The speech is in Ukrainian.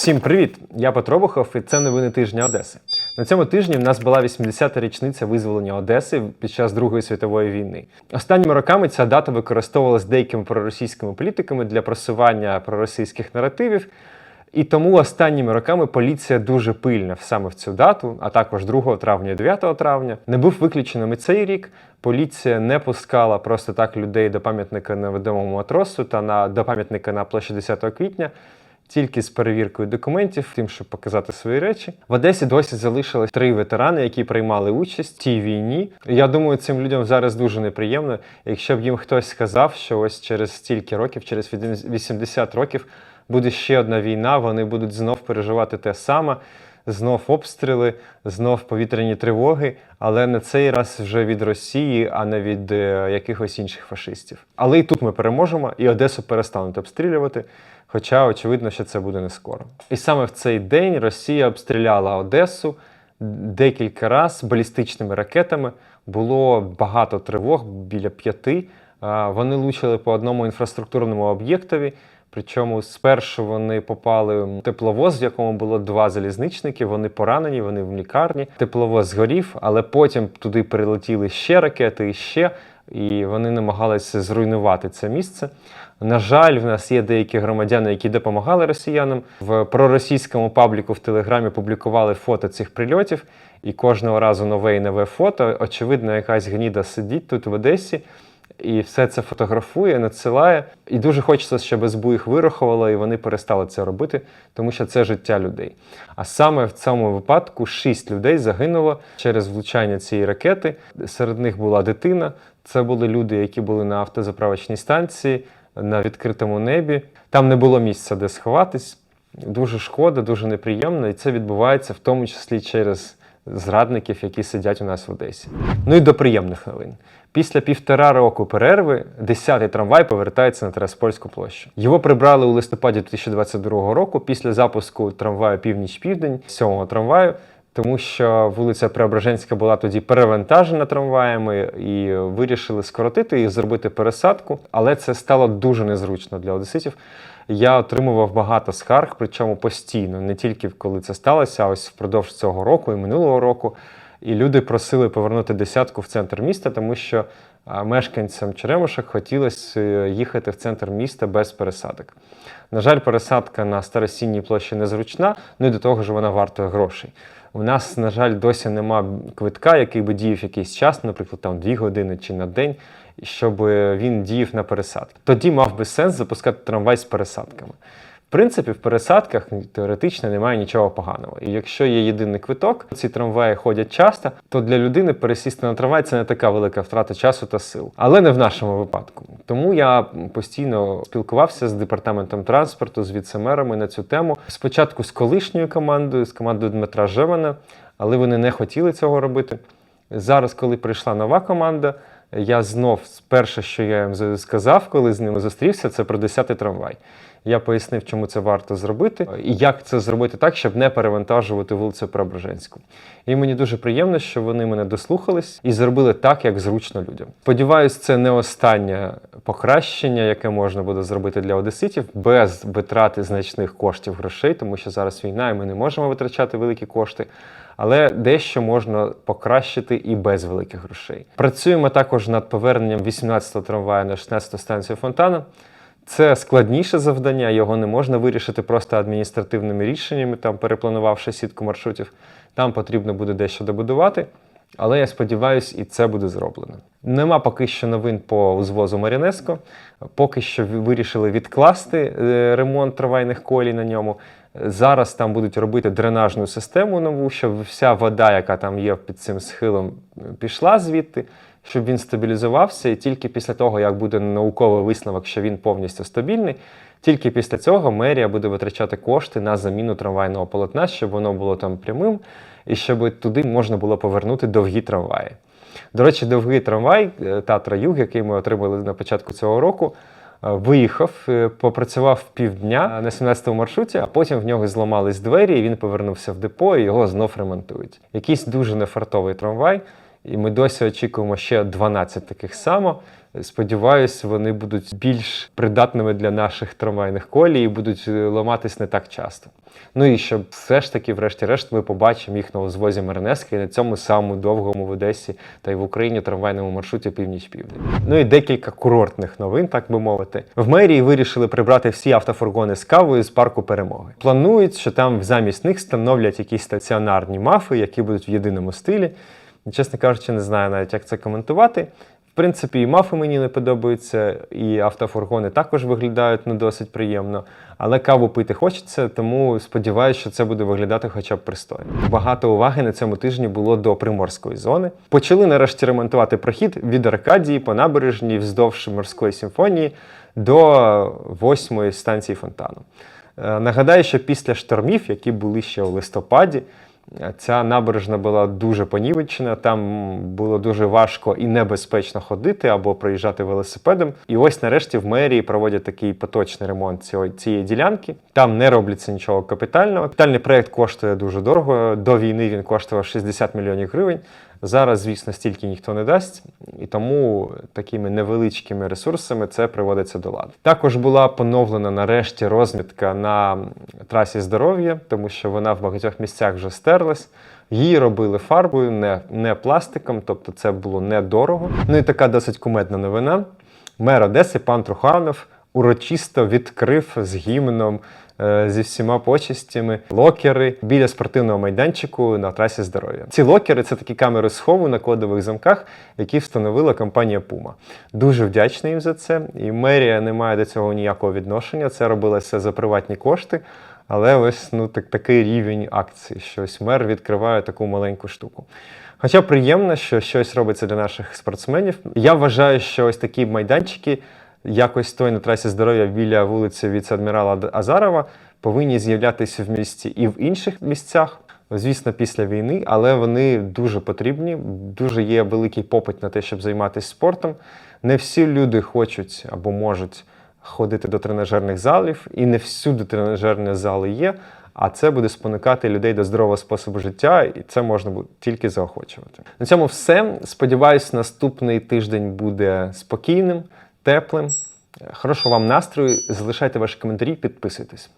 Всім привіт! Я Петро Бухов і це новини тижня Одеси. На цьому тижні в нас була 80-та річниця визволення Одеси під час Другої світової війни. Останніми роками ця дата використовувалась деякими проросійськими політиками для просування проросійських наративів. І тому останніми роками поліція дуже пильна саме в цю дату, а також 2 травня і 9 травня. Не був виключеним і цей рік. Поліція не пускала просто так людей до пам'ятника невідомому матросу та на до пам'ятника на площі 10 квітня. Тільки з перевіркою документів, тим, щоб показати свої речі. В Одесі досі залишилось три ветерани, які приймали участь в цій війні. Я думаю, цим людям зараз дуже неприємно, якщо б їм хтось сказав, що ось через стільки років, через 80 років, буде ще одна війна, вони будуть знов переживати те саме, знов обстріли, знов повітряні тривоги, але на цей раз вже від Росії, а не від е, якихось інших фашистів. Але і тут ми переможемо, і Одесу перестануть обстрілювати. Хоча очевидно, що це буде не скоро. І саме в цей день Росія обстріляла Одесу декілька разів балістичними ракетами. Було багато тривог біля п'яти. Вони лучили по одному інфраструктурному об'єктові. Причому спершу вони попали в тепловоз, в якому було два залізничники. Вони поранені, вони в лікарні. Тепловоз згорів, але потім туди прилетіли ще ракети і ще, і вони намагалися зруйнувати це місце. На жаль, в нас є деякі громадяни, які допомагали росіянам. В проросійському пабліку в Телеграмі публікували фото цих прильотів, і кожного разу нове і нове фото. Очевидно, якась гніда сидить тут в Одесі. І все це фотографує, надсилає. І дуже хочеться, щоб СБУ їх вирахувало, і вони перестали це робити, тому що це життя людей. А саме в цьому випадку шість людей загинуло через влучання цієї ракети. Серед них була дитина. Це були люди, які були на автозаправочній станції на відкритому небі. Там не було місця, де сховатись. Дуже шкода, дуже неприємно, і це відбувається в тому числі через зрадників, які сидять у нас в Одесі. Ну і до приємних новин. Після півтора року перерви 10-й трамвай повертається на Тераспольську площу. Його прибрали у листопаді 2022 року після запуску трамваю Північ-Південь, 7-го трамваю. Тому що вулиця Преображенська була тоді перевантажена трамваями і вирішили скоротити і зробити пересадку, але це стало дуже незручно для одеситів. Я отримував багато скарг, причому постійно, не тільки коли це сталося, а ось впродовж цього року і минулого року. І люди просили повернути десятку в центр міста, тому що мешканцям Черемошок хотілося е, їхати в центр міста без пересадок. На жаль, пересадка на старосінній площі незручна, ну і до того ж вона вартує грошей. У нас, на жаль, досі нема квитка, який би діяв якийсь час, наприклад, там 2 години чи на день, щоб він діяв на пересадки. Тоді мав би сенс запускати трамвай з пересадками. В принципі, в пересадках теоретично немає нічого поганого. І якщо є єдиний квиток, ці трамваї ходять часто, то для людини пересісти на трамвай це не така велика втрата часу та сил. Але не в нашому випадку. Тому я постійно спілкувався з департаментом транспорту, з віцемерами на цю тему. Спочатку з колишньою командою, з командою Дмитра Жемана, але вони не хотіли цього робити. Зараз, коли прийшла нова команда, я знов перше, що я їм сказав, коли з ними зустрівся, це про 10-й трамвай. Я пояснив, чому це варто зробити, і як це зробити так, щоб не перевантажувати вулицю Преображенську. І мені дуже приємно, що вони мене дослухались і зробили так, як зручно людям. Сподіваюсь, це не останнє покращення, яке можна буде зробити для одеситів без витрати значних коштів грошей, тому що зараз війна, і ми не можемо витрачати великі кошти. Але дещо можна покращити і без великих грошей. Працюємо також над поверненням 18-го трамвая на 16-ту станцію Фонтана. Це складніше завдання, його не можна вирішити просто адміністративними рішеннями, там перепланувавши сітку маршрутів. Там потрібно буде дещо добудувати. Але я сподіваюся, і це буде зроблено. Нема поки що новин по узвозу Марінеско. Поки що вирішили відкласти е, ремонт трамвайних колій на ньому. Зараз там будуть робити дренажну систему нову, щоб вся вода, яка там є під цим схилом, пішла звідти, щоб він стабілізувався. І тільки після того, як буде науковий висновок, що він повністю стабільний, тільки після цього мерія буде витрачати кошти на заміну трамвайного полотна, щоб воно було там прямим і щоб туди можна було повернути довгі трамваї. До речі, довгий трамвай Татра Юг, який ми отримали на початку цього року. Виїхав, е, попрацював півдня на 17-му маршруті, а потім в нього зламались двері, і він повернувся в депо і його знов ремонтують. Якийсь дуже нефартовий трамвай. І ми досі очікуємо ще 12 таких само. Сподіваюсь, вони будуть більш придатними для наших трамвайних колій і будуть е, ламатись не так часто. Ну і щоб все ж таки, врешті-решт, ми побачимо їх на узвозі Мернески на цьому самому довгому в Одесі та й в Україні трамвайному маршруті північ-південь. Ну і декілька курортних новин, так би мовити. В мерії вирішили прибрати всі автофургони з кавою з парку перемоги. Планують, що там замість них встановлять якісь стаціонарні мафи, які будуть в єдиному стилі. Чесно кажучи, не знаю навіть, як це коментувати. В принципі, і мафи мені не подобаються, і автофургони також виглядають не досить приємно. Але каву пити хочеться, тому сподіваюся, що це буде виглядати хоча б пристойно. Багато уваги на цьому тижні було до приморської зони. Почали нарешті ремонтувати прохід від Аркадії по набережній вздовж морської симфонії до восьмої станції фонтану. Е, Нагадаю, що після штормів, які були ще у листопаді, Ця набережна була дуже понівечена, там було дуже важко і небезпечно ходити або проїжджати велосипедом. І ось нарешті в мерії проводять такий поточний ремонт цього- цієї ділянки. Там не робляться нічого капітального. Капітальний проект коштує дуже дорого. До війни він коштував 60 мільйонів гривень. Зараз, звісно, стільки ніхто не дасть, і тому такими невеличкими ресурсами це приводиться до ладу. Також була поновлена нарешті розмітка на трасі здоров'я, тому що вона в багатьох місцях вже стерлась. Її робили фарбою, не, не пластиком, тобто це було недорого. Ну і така досить кумедна новина. Мер Одеси пан Труханов урочисто відкрив з гімном зі всіма почестями локери біля спортивного майданчику на трасі здоров'я. Ці локери це такі камери схову на кодових замках, які встановила компанія Puma. Дуже вдячний їм за це. І мерія не має до цього ніякого відношення. Це робилося за приватні кошти. Але ось ну так такий рівень акцій, що ось мер відкриває таку маленьку штуку. Хоча приємно, що щось робиться для наших спортсменів. Я вважаю, що ось такі майданчики, якось той на трасі здоров'я біля вулиці віце-адмірала Азарова, повинні з'являтися в місті і в інших місцях. Звісно, після війни, але вони дуже потрібні. Дуже є великий попит на те, щоб займатися спортом. Не всі люди хочуть або можуть ходити до тренажерних залів, і не всюди тренажерні зали є. А це буде спонукати людей до здорового способу життя, і це можна буде тільки заохочувати. На цьому все. Сподіваюсь, наступний тиждень буде спокійним, теплим. Хорошого вам настрою. Залишайте ваші коментарі, підписуйтесь.